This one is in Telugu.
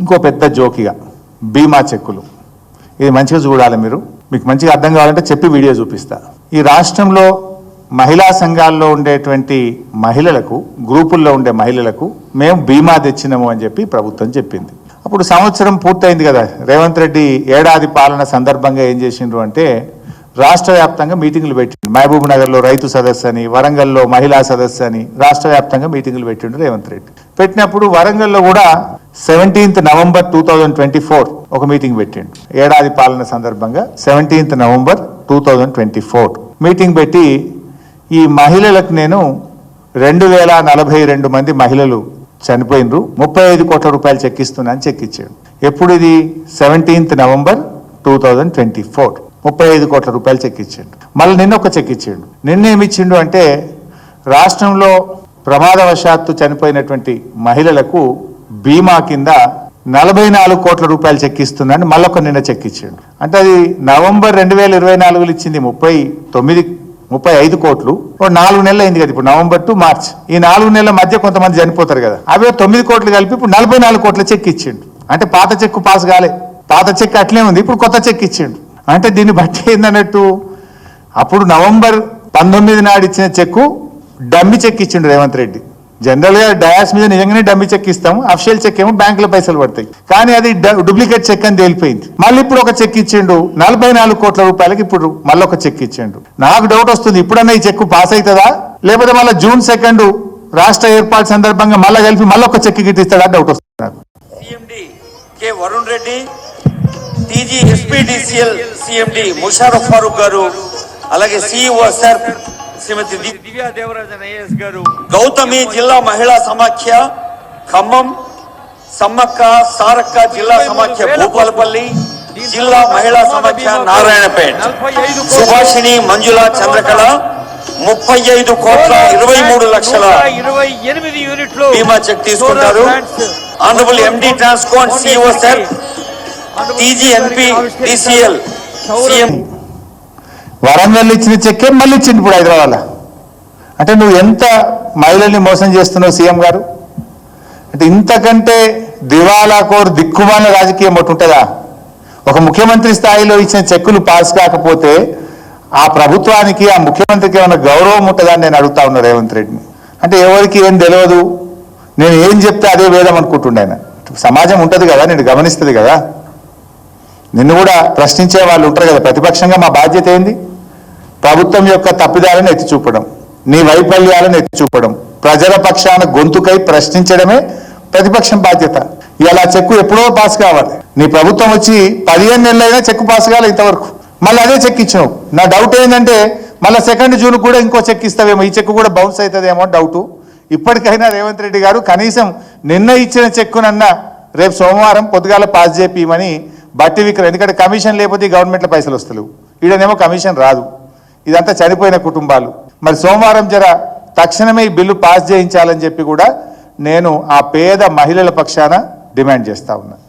ఇంకో పెద్ద జోకిగా బీమా చెక్కులు. ఇది మంచిగా చూడాలి మీరు. మీకు మంచిగా అర్థం కావాలంటే చెప్పి వీడియో చూపిస్తా. ఈ రాష్ట్రంలో మహిళా సంఘాల్లో ఉండేటువంటి మహిళలకు గ్రూపుల్లో ఉండే మహిళలకు మేము బీమా తెచ్చినాము అని చెప్పి ప్రభుత్వం చెప్పింది. అప్పుడు సంవత్సరం పూర్తయింది కదా. రేవంత్ రెడ్డి ఏడాది పాలన సందర్భంగా ఏం చేసిండ్రు అంటే రాష్ట్ర వ్యాప్తంగా మీటింగులు పెట్టిండు. మహబూబ్ నగర్లో రైతు సదస్సు అని వరంగల్లో మహిళా సదస్సు అని రాష్ట్ర వ్యాప్తంగా మీటింగులు పెట్టిండు రేవంత్ రెడ్డి. పెట్టినప్పుడు వరంగల్లో కూడా seventeenth November two thousand twenty four ఒక మీటింగ్ పెట్టిండు. ఏడాది పాలన సందర్భంగా seventeenth November two thousand twenty four. Meeting పెట్టి ఈ మహిళలకు నేను రెండు వేల నలభై రెండు మంది మహిళలు చనిపోయినరు. ముప్పై ఐదు కోట్ల రూపాయలు చెక్కిస్తున్నా అని చెక్కిచ్చాడు. ఎప్పుడు ఇది? Seventeenth November two thousand twenty four. ముప్పై ఐదు కోట్ల రూపాయలు చెక్కిచ్చాడు. మళ్ళీ నిన్న ఒక చెక్కిచ్చాడు. నిన్న ఏమిచ్చిండు అంటే రాష్ట్రంలో ప్రమాదవశాత్తు చనిపోయినటువంటి మహిళలకు బీమా కింద నలభై నాలుగు కోట్ల రూపాయలు చెక్కిస్తుందని మళ్ళొక నిన్న చెక్కిచ్చిండు. అంటే అది నవంబర్ రెండు వేల ఇరవై నాలుగులో ఇచ్చింది ముప్పై తొమ్మిది ముప్పై ఐదు కోట్లు. ఓ నాలుగు నెలలు అయింది కదా ఇప్పుడు నవంబర్ టు మార్చ్. ఈ నాలుగు నెలల మధ్య కొంతమంది చనిపోతారు కదా. అవే తొమ్మిది కోట్లు కలిపి ఇప్పుడు నలభై నాలుగు కోట్ల చెక్ ఇచ్చిండు అంటే పాత చెక్కు పాస్ కాలే. పాత చెక్ అట్లే ఉంది ఇప్పుడు కొత్త చెక్ ఇచ్చిండు. అంటే దీన్ని బట్టి ఏందన్నట్టు అప్పుడు నవంబర్ పంతొమ్మిది నాడు ఇచ్చిన చెక్కు డమ్మి చెక్ ఇచ్చిండు రేవంత్ రెడ్డి. జనరల్గా డయాస్ మీద నిజంగానే డమ్మి చెక్ ఇస్తాం అఫిషియల్ చెక్ ఏమో బ్యాంకులో పైసలు పడతాయి. కానీ అది డూప్లికేట్ చెక్ అని తేలిపోయింది. మళ్ళీ ఇప్పుడు ఒక చెక్ ఇచ్చిండు. నలభై నాలుగు కోట్ల రూపాయలకి ఇప్పుడు మళ్ళీ ఒక చెక్ ఇచ్చిండు. నాకు డౌట్ వస్తుంది. ఇప్పుడన్నా ఈ చెక్ పాస్ అవుతుందా? లేకపోతే మళ్ళీ జూన్ సెకండ్ రాష్ట్ర ఏర్పాటు సందర్భంగా మళ్ళీ కలిపి మళ్ళీ ఒక చెక్ గిట్టిస్తాడా డౌట్ వస్తుంది నాకు. K Varun Reddy TG CMD Musharraf Farooq గారు అలాగే CEO sir Shrimati Divya Devarajan IAS గారు గౌతమి జిల్లా మహిళా సమాఖ్య ఖమ్మం సమ్మక్క సారక్క జిల్లా సమాఖ్య భూపాలపల్లి జిల్లా మహిళా సమాఖ్య నారాయణపేట్. సుభాషిణి మంజుల చంద్రకళ ముప్పై ఐదు కోట్ల ఇరవై మూడు లక్షల ఇరవై ఎనిమిది యూనిట్లు. బీమా చెక్ తీసుకుంటారు ఆనరబుల్ ఎండి ట్రాన్స్కోన్ డిసిఎల్ సిఎం వరంగల్ ఇచ్చిన చెక్కే మళ్ళీ ఇచ్చింది ఇప్పుడు హైదరాబాద్ అంటే నువ్వు ఎంత మహిళల్ని మోసం చేస్తున్నావు సీఎం గారు? అంటే ఇంతకంటే దివాలా కోరు దిక్కుమాల రాజకీయం ఒకటి ఉంటుందా? ఒక ముఖ్యమంత్రి స్థాయిలో ఇచ్చిన చెక్కులు పాస్ కాకపోతే ఆ ప్రభుత్వానికి ఆ ముఖ్యమంత్రికి ఏమైనా గౌరవం ఉంటుందా నేను అడుగుతా ఉన్నా రేవంత్ రెడ్డిని. అంటే ఎవరికి ఏం తెలియదు. నేను ఏం చెప్తే అదే వేదం అనుకుంటుండే ఆయన సమాజం ఉంటుంది కదా నేను గమనిస్తుంది కదా. నిన్ను కూడా ప్రశ్నించే వాళ్ళు ఉంటారు కదా ప్రతిపక్షంగా మా బాధ్యత ఏంది? ప్రభుత్వం యొక్క తప్పిదాలను ఎత్తి చూపడం నీ వైఫల్యాలను ఎత్తి చూపడం ప్రజల పక్షాన గొంతుకై ప్రశ్నించడమే ప్రతిపక్షం బాధ్యత. ఇలా చెక్కు ఎప్పుడో పాస్ కావాలి. నీ ప్రభుత్వం వచ్చి పదిహేను నెలలైనా చెక్కు పాస్ కావాలి ఇంతవరకు. మళ్ళీ అదే చెక్ ఇచ్చినావు. నా డౌట్ ఏంటంటే మళ్ళీ సెకండ్ జూన్ కూడా ఇంకో చెక్ ఇస్తావేమో. ఈ చెక్కు కూడా బౌన్స్ అవుతుందేమో డౌటు. ఇప్పటికైనా రేవంత్ రెడ్డి గారు కనీసం నిన్న ఇచ్చిన చెక్కునన్నా రేపు సోమవారం పొద్దుగాల పాస్ చేపిమని బట్టి విక్రమ్ ఎందుకంటే కమిషన్ లేకపోతే గవర్నమెంట్లో పైసలు వస్తలేవు. ఈడనేమో కమిషన్ రాదు. ఇదంతా చనిపోయిన కుటుంబాలు. మరి సోమవారం జర తక్షణమే ఈ బిల్లు పాస్ చేయించాలని చెప్పి కూడా నేను ఆ పేద మహిళల పక్షాన డిమాండ్ చేస్తా ఉన్నా.